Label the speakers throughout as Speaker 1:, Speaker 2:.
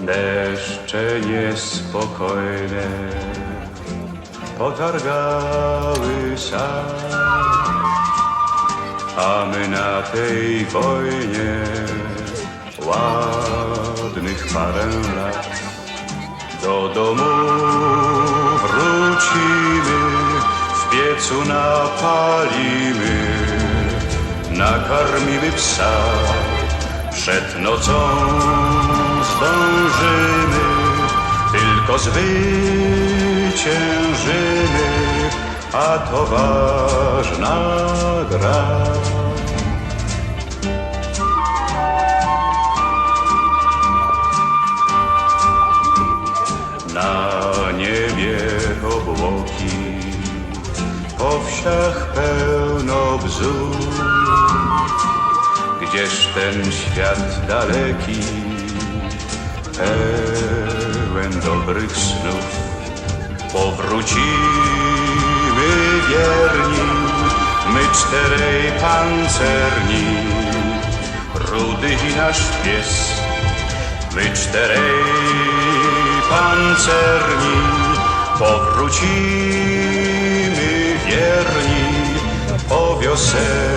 Speaker 1: Deszcze niespokojne potargały sad, a my na tej wojnie ładnych parę lat. Do domu wrócimy, w piecu napalimy, nakarmimy psa. Przed nocą zdążymy, tylko zwyciężymy, a to ważna gra. Na niebie obłoki, po wsiach pełno bzów. Gdzież ten świat daleki, pełen dobrych snów. Powrócimy wierni, my czterej pancerni, rudy i nasz pies. My czterej pancerni powrócimy wierni o wiosenny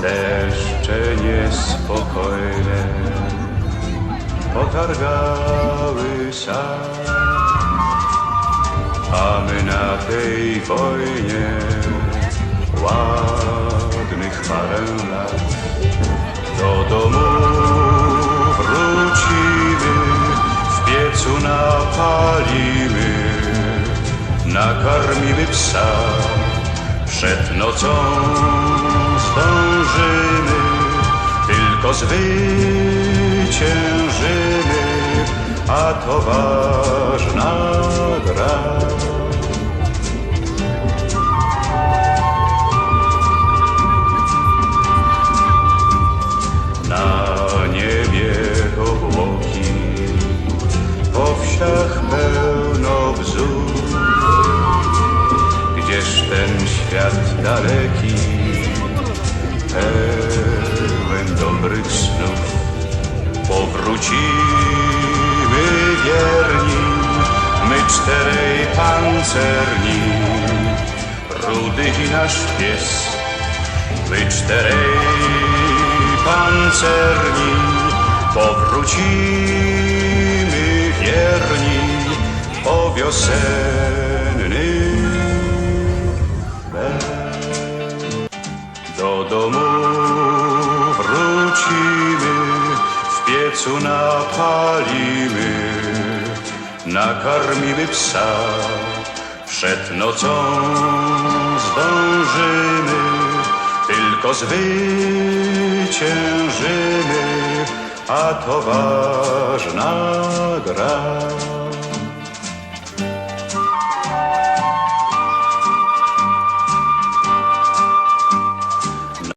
Speaker 1: Deszcze niespokojne potargały sad, a my na tej wojnie ładnych parę lat. Do domu wrócimy, w piecu napalimy, nakarmimy psa. Przed nocą tylko zwyciężymy, a to ważna gra. Na niebie obłoki, po wsiach pełno bzów. Gdzież ten świat daleki, pełen dobrych snów. Powrócimy wierni, my czterej pancerni, rudy i nasz pies. My czterej pancerni, powrócimy wierni o wiosenny piecu napalimy, nakarmimy psa. Przed nocą zdążymy, tylko zwyciężymy, a to ważna gra.